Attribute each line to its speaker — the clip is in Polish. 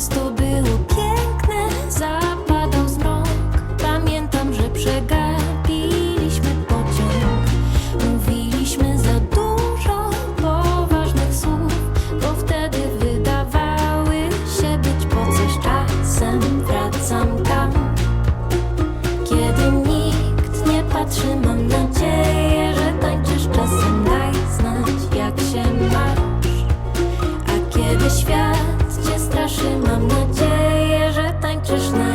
Speaker 1: miasto było piękne, zapadał zmrok. Pamiętam, że przegapiliśmy pociąg. Mówiliśmy za dużo poważnych słów, bo wtedy wydawały się być po coś. Czasem wracam tam, kiedy nikt nie patrzy, mam nadzieję. хочешь на